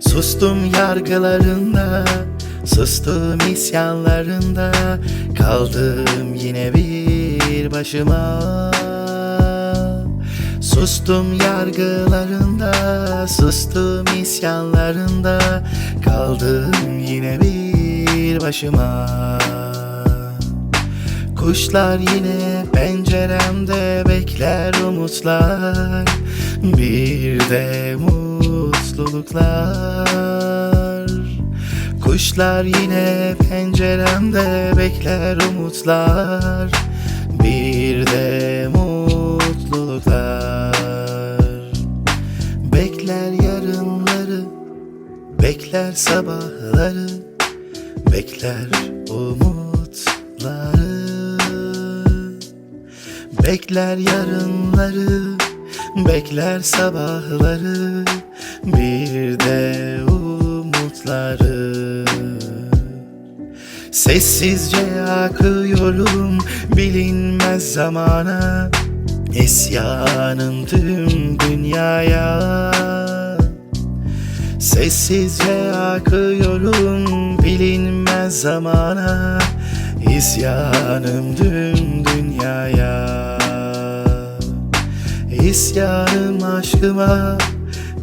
Sustum yargılarında Sustum isyanlarında Kaldım yine bir başıma. Sustum yargılarında Sustum isyanlarında Kaldım yine bir başıma. Kuşlar yine penceremde bekler umutlar Bir de mutluluklar. Kuşlar yine penceremde bekler umutlar. Bir de mutluluklar. Bekler yarınları Bekler sabahları Bekler umutları. Bekler yarınları Bekler sabahları Bir de umutları. Sessizce akıyorum bilinmez zamana İsyanım tüm dünyaya. Sessizce akıyorum bilinmez zamana İsyanım tüm dünyaya İsyanım aşkıma.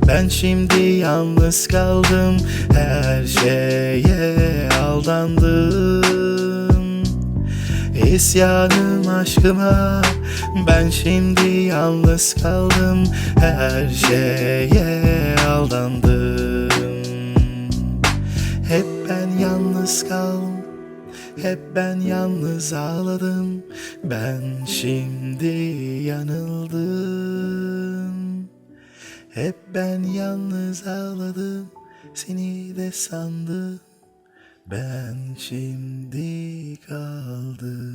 Ben şimdi yalnız kaldım Her şeye aldandım. İsyanım aşkıma. Ben şimdi yalnız kaldım Her şeye aldandım. Hep ben yalnız kaldım hep ben yalnız ağladım. Ben şimdi yanıldım Hep ben yalnız ağladım Seni de sandım. Ben şimdi kaldım